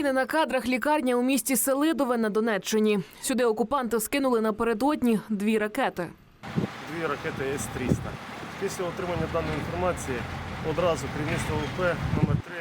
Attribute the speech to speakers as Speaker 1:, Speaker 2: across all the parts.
Speaker 1: України на кадрах лікарня у місті Селидове на Донеччині. Сюди окупанти скинули напередодні дві ракети.
Speaker 2: дві ракети С-300. Після отримання даної інформації одразу керівництво ОП номер 3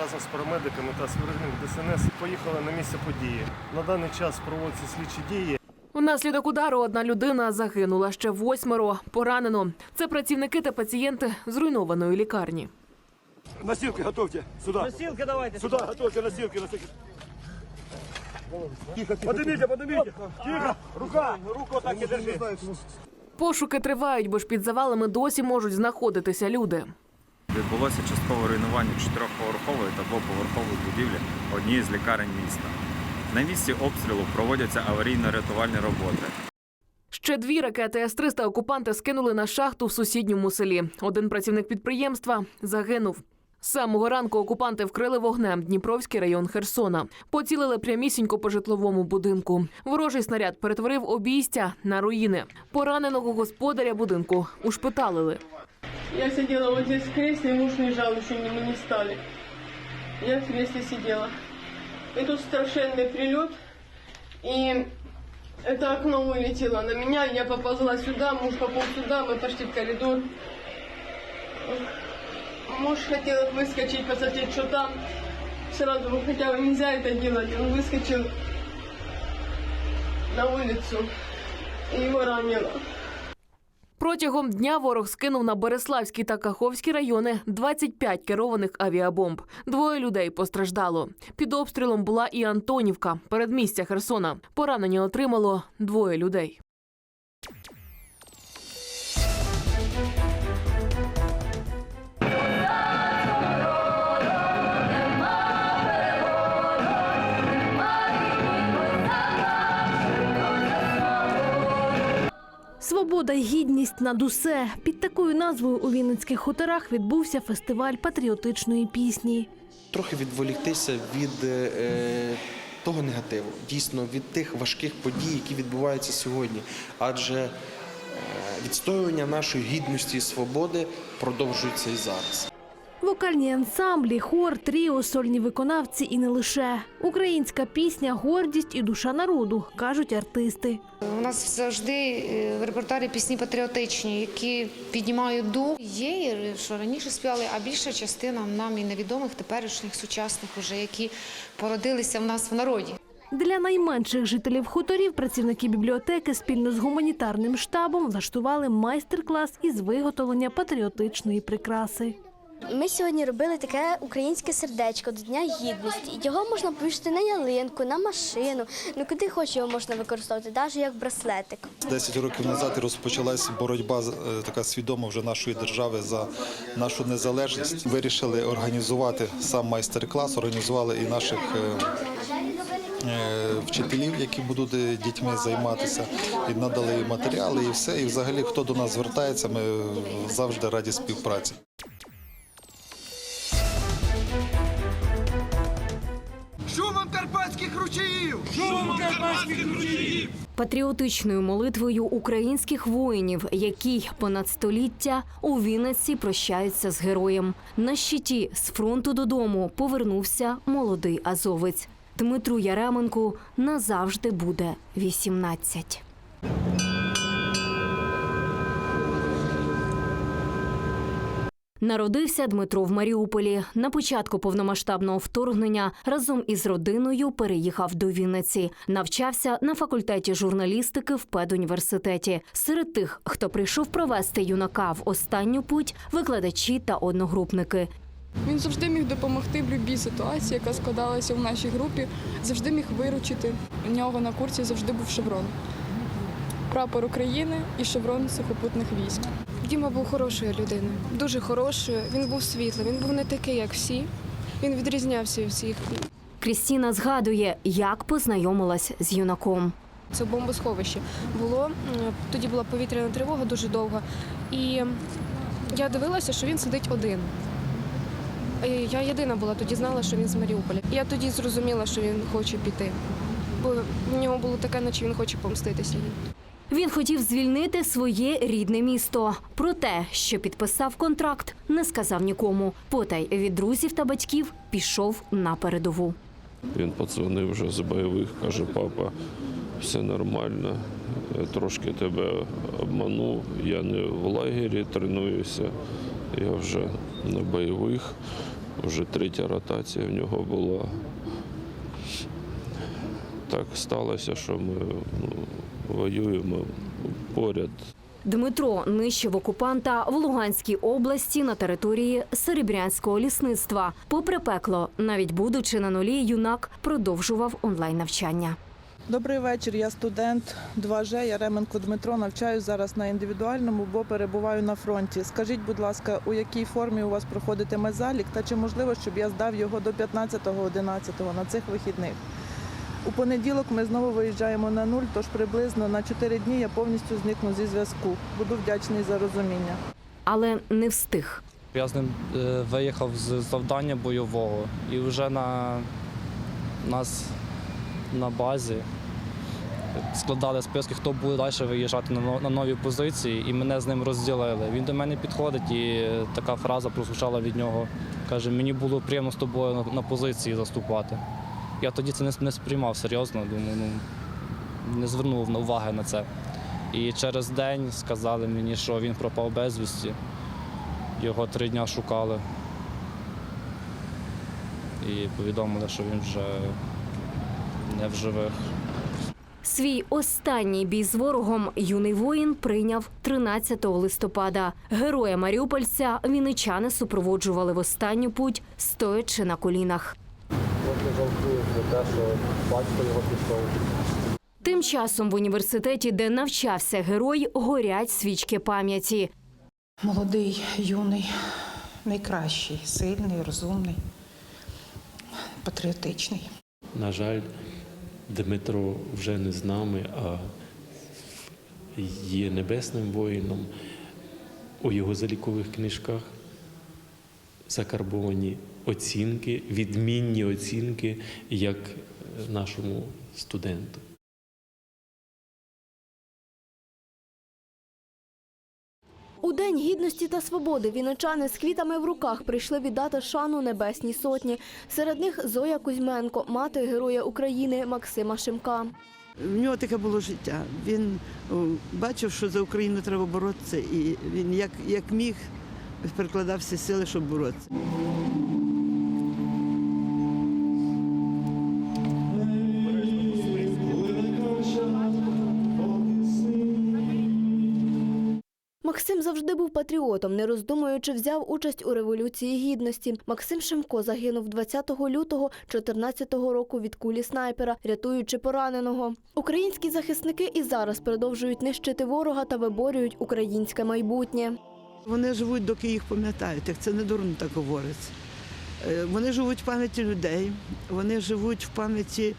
Speaker 2: разом з парамедиками та співробітник ДСНС поїхали на місце події. На даний час проводяться слідчі дії.
Speaker 1: Внаслідок удару одна людина загинула, ще восьмеро поранено. Це працівники та пацієнти зруйнованої лікарні.
Speaker 3: Носилки готовьте. Сюда.
Speaker 4: Носилки давайте.
Speaker 3: Сюда готовьте носилки. носилки. Тихо, тихо. Поднимите, поднимите. Тихо. Рука. Руку так и держи.
Speaker 1: Пошуки тривають, бо ж під завалами досі можуть знаходитися люди.
Speaker 5: Відбулося часткове руйнування чотирьохповерхової та двоповерхової будівлі однієї з лікарень міста. На місці обстрілу проводяться аварійно-рятувальні роботи.
Speaker 1: Ще дві ракети С-300 окупанти скинули на шахту в сусідньому селі. Один працівник підприємства загинув. З самого ранку окупанти вкрили вогнем Дніпровський район Херсона. Поцілили прямісінько по житловому будинку. Ворожий снаряд перетворив обійстя на руїни. Пораненого господаря будинку ушпиталили.
Speaker 6: Я сидела вот здесь в кресле, муж лежал, еще не, мы не стали. Я в кресле сидела. И тут страшенный прилет, и это окно вылетело на меня, я поползла сюда, муж пополз сюда, мы пошли в коридор. Муж хотел выскочить, посмотреть, что там. Сразу, ну, хотя бы нельзя это делать, он выскочил на улицу, и его ранило.
Speaker 1: Протягом дня ворог скинув на Береславський та Каховський райони 25 керованих авіабомб. Двоє людей постраждало. Під обстрілом була і Антонівка, передмістя Херсона. Поранення отримало двоє людей.
Speaker 7: Свобода гідність над усе під такою назвою у Вінницьких хуторах відбувся фестиваль патріотичної пісні.
Speaker 8: трохи відволіктися від е, того негативу, дійсно від тих важких подій, які відбуваються сьогодні. Адже е, відстоювання нашої гідності і свободи продовжується і зараз.
Speaker 7: Вокальні ансамблі, хор, тріо, сольні виконавці і не лише українська пісня, гордість і душа народу, кажуть артисти.
Speaker 9: У нас завжди е, в репертуарі пісні патріотичні, які піднімають дух. Є, що раніше співали, а більша частина нам і невідомих теперішніх сучасних, уже які породилися в нас в народі.
Speaker 7: Для найменших жителів хуторів працівники бібліотеки спільно з гуманітарним штабом влаштували майстер-клас із виготовлення патріотичної прикраси.
Speaker 10: Ми сьогодні робили таке українське сердечко до Дня гідності. Його можна повісити на ялинку, на машину. Ну куди хоч його можна використовувати, навіть як браслетик.
Speaker 11: 10 років назад розпочалась боротьба е, така свідома вже нашої держави за нашу незалежність. Вирішили організувати сам майстер-клас, організували і наших е, е, вчителів, які будуть дітьми займатися, і надали матеріали, і все. І взагалі, хто до нас звертається, ми завжди раді співпраці.
Speaker 3: Карпатських ручаїв! Шумом карпатських ручаїв!
Speaker 12: патріотичною молитвою українських воїнів, які понад століття у Вінниці прощаються з героєм. На щиті з фронту додому повернувся молодий азовець. Дмитру Яременку назавжди буде 18. Народився Дмитро в Маріуполі. На початку повномасштабного вторгнення разом із родиною переїхав до Вінниці. Навчався на факультеті журналістики в педуніверситеті. Серед тих, хто прийшов провести юнака в останню путь, викладачі та одногрупники.
Speaker 6: Він завжди міг допомогти в будь-якій ситуації, яка складалася в нашій групі, завжди міг виручити. У нього на курсі завжди був шеврон. Прапор України і шеврон сухопутних військ. Діма був хорошою людиною, дуже хорошою. Він був світлий, він був не такий, як всі. Він відрізнявся від всіх.
Speaker 12: Крістіна згадує, як познайомилась з юнаком.
Speaker 6: Це бомбосховище було. Тоді була повітряна тривога дуже довга. І я дивилася, що він сидить один. Я єдина була тоді знала, що він з Маріуполя. Я тоді зрозуміла, що він хоче піти. Бо в нього було таке, наче він хоче помститися.
Speaker 12: Він хотів звільнити своє рідне місто. Про те, що підписав контракт, не сказав нікому. Потай від друзів та батьків пішов на передову.
Speaker 13: Він подзвонив вже з бойових, каже, папа, все нормально, трошки тебе обманув, я не в лагері тренуюся, я вже на бойових, вже третя ротація в нього була. Так сталося, що ми ну, воюємо поряд.
Speaker 12: Дмитро нищив окупанта в Луганській області на території Серебрянського лісництва. Попри пекло, навіть будучи на нулі, юнак продовжував онлайн навчання.
Speaker 14: Добрий вечір. Я студент 2Ж, Яременко Дмитро. Навчаюсь зараз на індивідуальному, бо перебуваю на фронті. Скажіть, будь ласка, у якій формі у вас проходитиме залік, та чи можливо, щоб я здав його до 15.11 на цих вихідних? У понеділок ми знову виїжджаємо на нуль, тож приблизно на 4 дні я повністю зникну зі зв'язку. Буду вдячний за розуміння.
Speaker 12: Але не встиг.
Speaker 15: Я з ним е, виїхав з завдання бойового і вже на нас на базі складали списки, хто буде далі виїжджати на нові позиції, і мене з ним розділили. Він до мене підходить, і е, така фраза прозвучала від нього. Каже, мені було приємно з тобою на позиції заступати. Я тоді це не, сприймав серйозно, думаю, ну не звернув на уваги на це. І через день сказали мені, що він пропав безвісті. Його три дні шукали і повідомили, що він вже не в живих.
Speaker 12: Свій останній бій з ворогом юний воїн прийняв 13 листопада. Героя Маріупольця вінничани супроводжували в останню путь, стоячи на колінах. Тим часом в університеті, де навчався герой, горять свічки пам'яті.
Speaker 7: Молодий, юний, найкращий, сильний, розумний, патріотичний.
Speaker 13: На жаль, Дмитро вже не з нами, а є небесним воїном. У його залікових книжках закарбовані оцінки, відмінні оцінки, як нашому студенту.
Speaker 16: У День гідності та свободи вінничани з квітами в руках прийшли віддати шану Небесній Сотні. Серед них Зоя Кузьменко, мати Героя України Максима Шимка.
Speaker 17: В нього таке було життя. Він бачив, що за Україну треба боротися, і він як, як міг прикладав всі сили, щоб боротися.
Speaker 16: Патріотом, не роздумуючи, взяв участь у революції гідності. Максим Шимко загинув 20 лютого 2014 року від кулі снайпера, рятуючи пораненого. Українські захисники і зараз продовжують нищити ворога та виборюють українське майбутнє.
Speaker 17: Вони живуть, доки їх пам'ятають, як це не дурно так говориться. Е, Вони живуть в пам'яті людей, вони живуть в пам'яті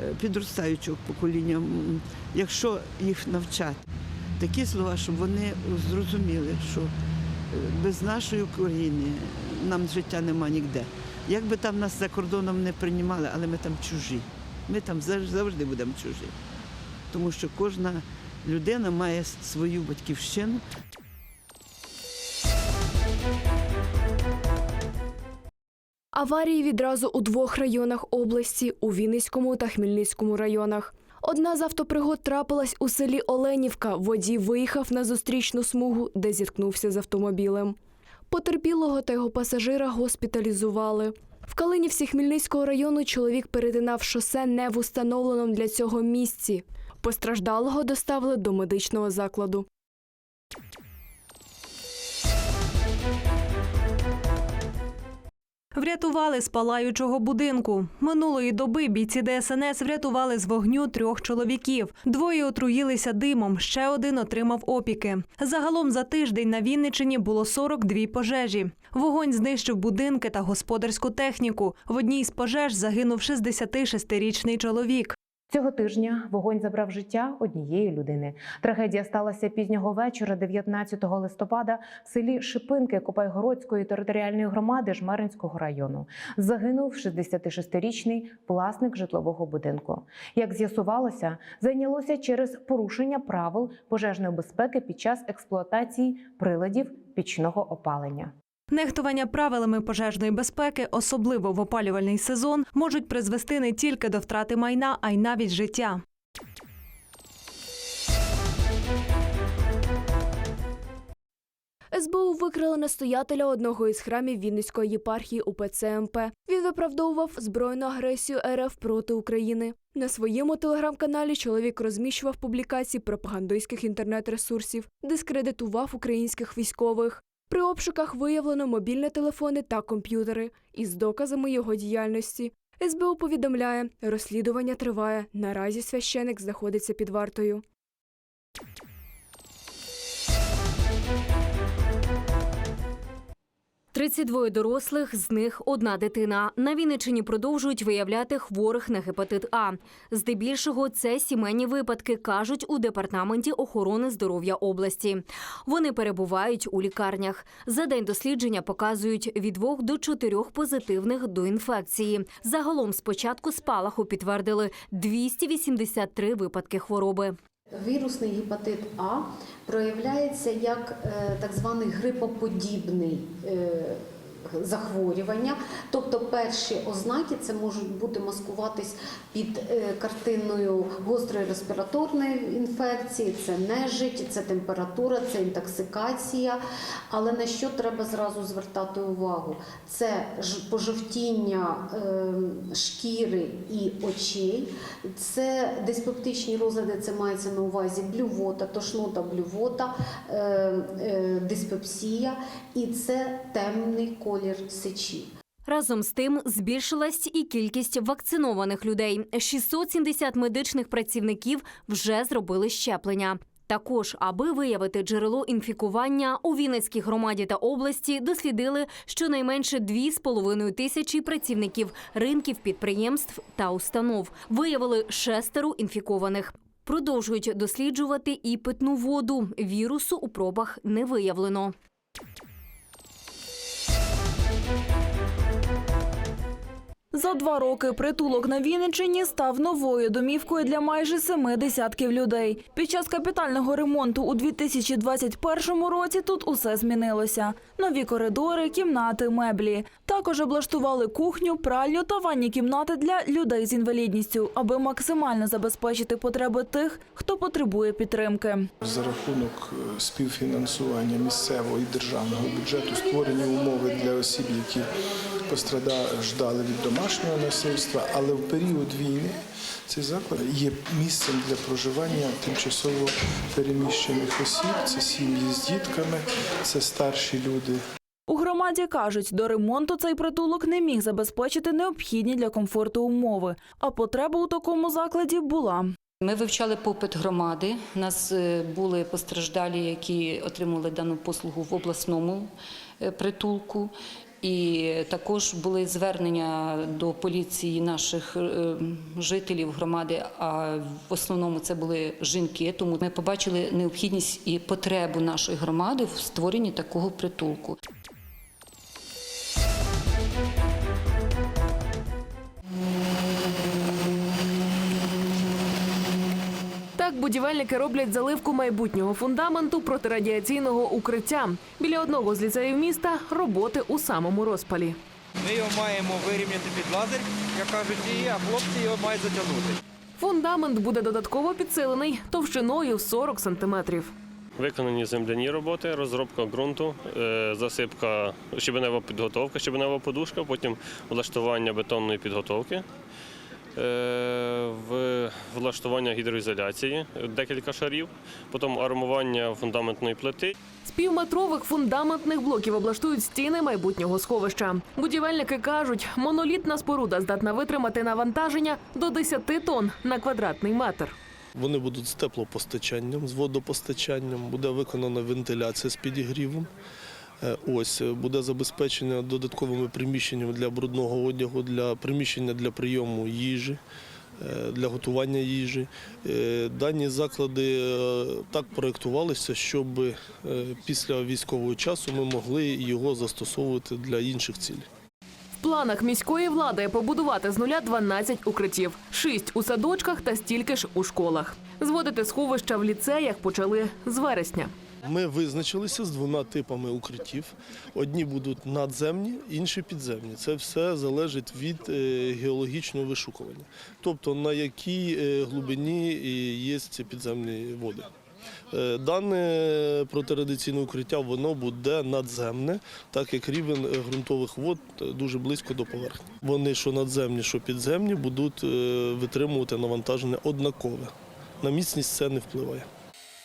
Speaker 17: е, підростаючого покоління. Якщо їх навчати, такі слова, щоб вони зрозуміли, що е, без нашої України нам життя нема ніде. Як би там нас за кордоном не приймали, але ми там чужі. Ми там завжди завжди будемо чужі. Тому що кожна людина має свою батьківщину,
Speaker 18: Аварії відразу у двох районах області у Вінницькому та Хмельницькому районах. Одна з автопригод трапилась у селі Оленівка. Водій виїхав на зустрічну смугу, де зіткнувся з автомобілем. Потерпілого та його пасажира госпіталізували. В Калинівці Хмельницького району чоловік перетинав шосе не в установленому для цього місці. Постраждалого доставили до медичного закладу.
Speaker 19: Врятували з палаючого будинку. Минулої доби бійці ДСНС врятували з вогню трьох чоловіків. Двоє отруїлися димом, ще один отримав опіки. Загалом за тиждень на Вінниччині було 42 пожежі. Вогонь знищив будинки та господарську техніку. В одній з пожеж загинув 66-річний чоловік.
Speaker 20: Цього тижня вогонь забрав життя однієї людини. Трагедія сталася пізнього вечора, 19 листопада, в селі Шипинки Копайгородської територіальної громади Жмеринського району. Загинув 66-річний власник житлового будинку. Як з'ясувалося, зайнялося через порушення правил пожежної безпеки під час експлуатації приладів пічного опалення.
Speaker 19: Нехтування правилами пожежної безпеки, особливо в опалювальний сезон, можуть призвести не тільки до втрати майна, а й навіть життя.
Speaker 18: СБУ викрили настоятеля одного із храмів Вінницької єпархії УПЦ МП. Він виправдовував збройну агресію РФ проти України. На своєму телеграм-каналі чоловік розміщував публікації пропагандистських інтернет-ресурсів, дискредитував українських військових. При обшуках виявлено мобільні телефони та комп'ютери із доказами його діяльності. СБУ повідомляє, розслідування триває. Наразі священик знаходиться під вартою.
Speaker 12: – 32 дорослих, з них одна дитина. На Вінниччині продовжують виявляти хворих на гепатит А. Здебільшого це сімейні випадки, кажуть у департаменті охорони здоров'я області. Вони перебувають у лікарнях. За день дослідження показують від двох до чотирьох позитивних до інфекції. Загалом спочатку спалаху підтвердили 283 випадки хвороби.
Speaker 21: Вірусний гепатит А проявляється як е, так званий грипоподібний е, захворювання. Тобто перші ознаки це можуть бути маскуватись під е, картиною гострої респіраторної інфекції, це нежить, це температура, це інтоксикація. Але на що треба зразу звертати увагу? Це пожовтіння е, шкіри і очей, це диспептичні розлади, це мається на увазі блювота, тошнота, блювота, е, диспепсія і це темний колір сечі.
Speaker 12: Разом з тим збільшилась і кількість вакцинованих людей. 670 медичних працівників вже зробили щеплення. Також, аби виявити джерело інфікування, у Вінницькій громаді та області дослідили щонайменше 2,5 тисячі працівників ринків, підприємств та установ. Виявили шестеро інфікованих. Продовжують досліджувати і питну воду. Вірусу у пробах не виявлено. Thank you.
Speaker 22: За два роки притулок на Вінниччині став новою домівкою для майже семи десятків людей. Під час капітального ремонту у 2021 році тут усе змінилося: нові коридори, кімнати, меблі. Також облаштували кухню, пральню та ванні кімнати для людей з інвалідністю, аби максимально забезпечити потреби тих, хто потребує підтримки.
Speaker 23: За рахунок е, співфінансування місцевого і державного бюджету створені умови для осіб, які постраждали від домашнього насильства, але в період війни цей заклад є місцем для проживання тимчасово переміщених осіб. Це сім'ї з дітками, це старші люди.
Speaker 22: У громаді кажуть, до ремонту цей притулок не міг забезпечити необхідні для комфорту умови, а потреба у такому закладі була.
Speaker 24: Ми вивчали попит громади. У нас е, були постраждалі, які отримали дану послугу в обласному е, притулку. І також були звернення до поліції наших е, жителів громади. А в основному це були жінки. Тому ми побачили необхідність і потребу нашої громади в створенні такого притулку.
Speaker 1: Будівельники роблять заливку майбутнього фундаменту протирадіаційного укриття. Біля одного з ліцеїв міста роботи у самому розпалі.
Speaker 2: Ми його маємо вирівняти під лазер, як кажуть, і а хлопці його мають затягнути.
Speaker 1: Фундамент буде додатково підсилений товщиною 40 сантиметрів.
Speaker 25: Виконані земляні роботи, розробка ґрунту, е, засипка, щебенева підготовка, щебенева подушка, потім влаштування бетонної підготовки, в- влаштування гідроізоляції, декілька шарів, потім армування фундаментної плити.
Speaker 1: З півметрових фундаментних блоків облаштують стіни майбутнього сховища. Будівельники кажуть, монолітна споруда здатна витримати навантаження до 10 тонн на квадратний метр.
Speaker 26: Вони будуть з теплопостачанням, з водопостачанням, буде виконана вентиляція з підігрівом. Е, Ось е, буде забезпечення додатковими приміщеннями для брудного одягу, для приміщення для прийому їжі, е, для готування їжі. Дані заклади так проєктувалися, щоб після військового часу ми могли його застосовувати для інших цілей.
Speaker 1: В планах міської влади побудувати з нуля 12 укриттів, 6 у садочках та стільки ж у школах. Зводити сховища в ліцеях почали з вересня.
Speaker 26: Ми визначилися з двома типами укриттів. Одні будуть надземні, інші підземні. Це все залежить від е, геологічного вишукування, тобто на якій е, глибині е, є ці підземні води. Дане протирадиційне укриття воно буде надземне, так як рівень ґрунтових вод дуже близько до поверхні. Вони, що надземні, що підземні, будуть витримувати навантаження однакове. На міцність це не впливає.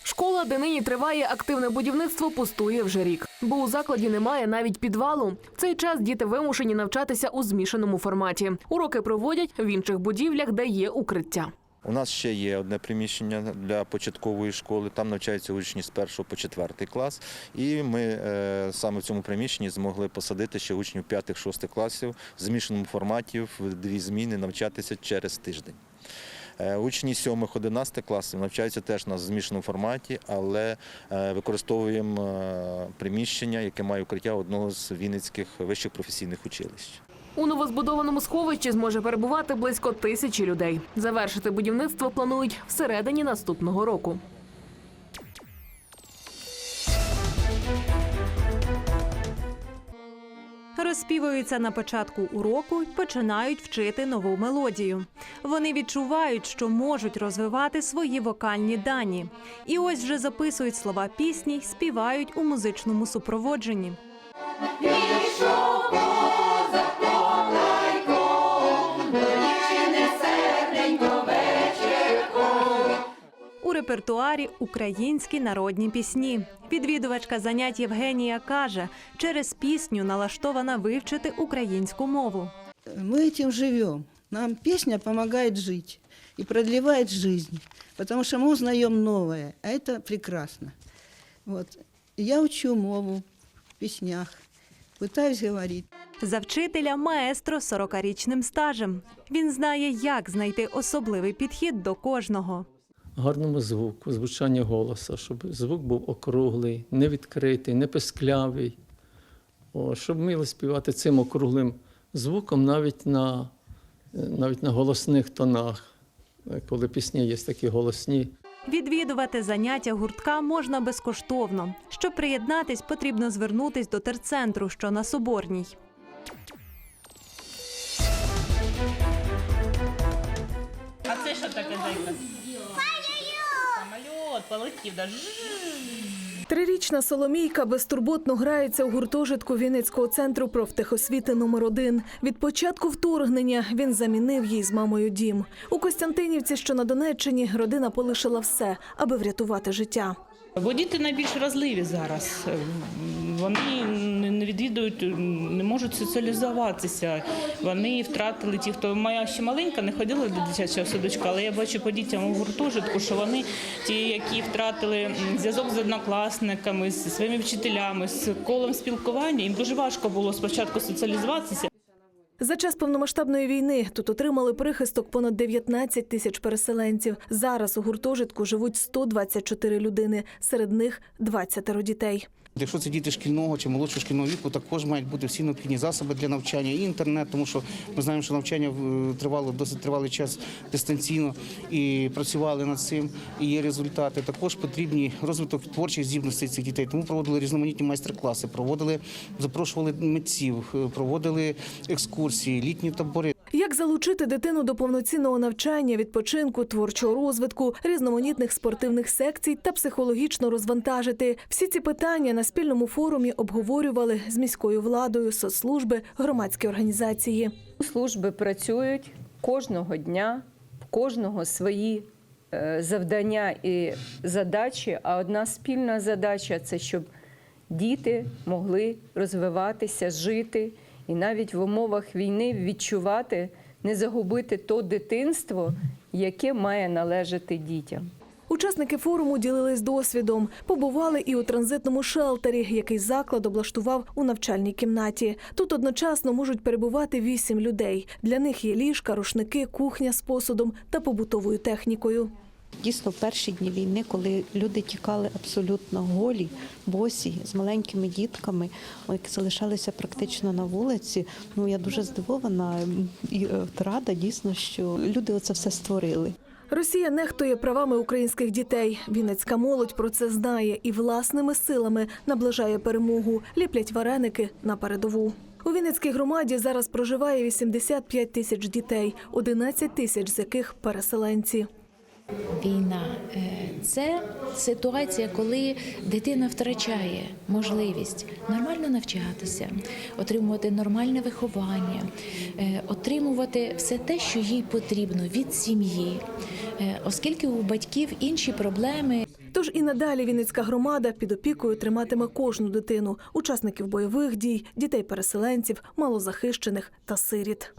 Speaker 1: Школа, де нині триває активне будівництво, пустує вже рік, бо у закладі немає навіть підвалу. В цей час діти вимушені навчатися у змішаному форматі. Уроки проводять в інших будівлях, де є укриття.
Speaker 5: У нас ще є одне приміщення для початкової школи. Там навчаються учні з 1 по 4 клас. І ми е, саме в цьому приміщенні змогли посадити ще учнів 5-6 класів в змішаному форматі в дві зміни навчатися через тиждень. Е, Учні 7-11 класів навчаються теж на змішаному форматі, але е, використовуємо е, приміщення, яке має укриття одного з вінницьких вищих професійних училищ.
Speaker 1: У новозбудованому сховищі зможе перебувати близько тисячі людей. Завершити будівництво планують всередині наступного року.
Speaker 19: Розспівуються на початку уроку й починають вчити нову мелодію. Вони відчувають, що можуть розвивати свої вокальні дані. І ось вже записують слова пісні співають у музичному супроводженні. репертуарі українські народні пісні. Відвідувачка занять Євгенія каже, через пісню налаштована вивчити українську мову.
Speaker 27: Мы этим живем. Нам песня помогает жить и продлевает жизнь, потому что мы узнаем новое, а это прекрасно. Вот. Я учу мову в песнях, пытаюсь говорить.
Speaker 19: За вчителя маестро з 40-річним стажем. Він знає, як знайти особливий підхід до кожного.
Speaker 28: гарному звуку, звучання голоса, щоб звук був округлий, не відкритий, не писклявий. О, щоб вміли співати цим округлим звуком навіть на, навіть на голосних тонах, коли пісні є такі голосні.
Speaker 19: Відвідувати заняття гуртка можна безкоштовно. Щоб приєднатись, потрібно звернутись до терцентру, що на Соборній.
Speaker 29: А це що таке зайка? Полетів. Да.
Speaker 14: Трирічна Соломійка безтурботно грається у гуртожитку Вінницького центру профтехосвіти номер 1 Від початку вторгнення він замінив їй з мамою дім. У Костянтинівці, що на Донеччині, родина полишила все, аби врятувати життя.
Speaker 29: Бо діти найбільш вразливі зараз. Вони не відвідують, не можуть соціалізуватися. Вони втратили ті, хто моя ще маленька, не ходила до дитячого садочка, але я бачу по дітям у гуртожитку, що вони ті, які втратили зв'язок з однокласниками, з своїми вчителями, з колом спілкування. Їм дуже важко було спочатку соціалізуватися.
Speaker 14: За час повномасштабної війни тут отримали прихисток понад 19 тисяч переселенців. Зараз у гуртожитку живуть 124 людини, серед них 20 дітей.
Speaker 30: Якщо це діти шкільного чи молодшого шкільного віку, також мають бути всі необхідні засоби для навчання і інтернет, тому що ми знаємо, що навчання е, тривало досить тривалий час дистанційно і працювали над цим. І є результати. Також потрібні розвиток творчих здібностей цих дітей. Тому проводили різноманітні майстер-класи, проводили, запрошували митців, е, проводили екскурсії, літні табори.
Speaker 14: Як залучити дитину до повноцінного навчання, відпочинку, творчого розвитку, різноманітних спортивних секцій та психологічно розвантажити? Всі ці питання на спільному форумі обговорювали з міською владою, соцслужби, громадські організації.
Speaker 31: Служби працюють кожного дня, кожного свої е, завдання і задачі. А одна спільна задача це щоб діти могли розвиватися, жити і навіть в умовах війни відчувати, не загубити то дитинство, яке має належати дітям.
Speaker 14: Учасники форуму ділились досвідом. Побували і у транзитному шелтері, який заклад облаштував у навчальній кімнаті. Тут одночасно можуть перебувати вісім людей. Для них є ліжка, рушники, кухня з посудом та побутовою технікою.
Speaker 16: Дійсно, в перші дні війни, коли люди тікали абсолютно голі, босі, з маленькими дітками, які залишалися практично на вулиці. Ну я дуже здивована і е, рада дійсно, що люди оце все створили.
Speaker 14: Росія нехтує правами українських дітей. Вінницька молодь про це знає і власними силами наближає перемогу, ліплять вареники на передову. У Вінницькій громаді зараз проживає 85 тисяч дітей, 11 тисяч з яких переселенці.
Speaker 22: Війна е, це ситуація, коли дитина втрачає можливість нормально навчатися, отримувати нормальне виховання, е, отримувати все те, що їй потрібно від сім'ї, Е, оскільки у батьків інші проблеми.
Speaker 14: Тож і надалі Вінницька громада під опікою триматиме кожну дитину, учасників бойових дій, дітей-переселенців, малозахищених та сиріт.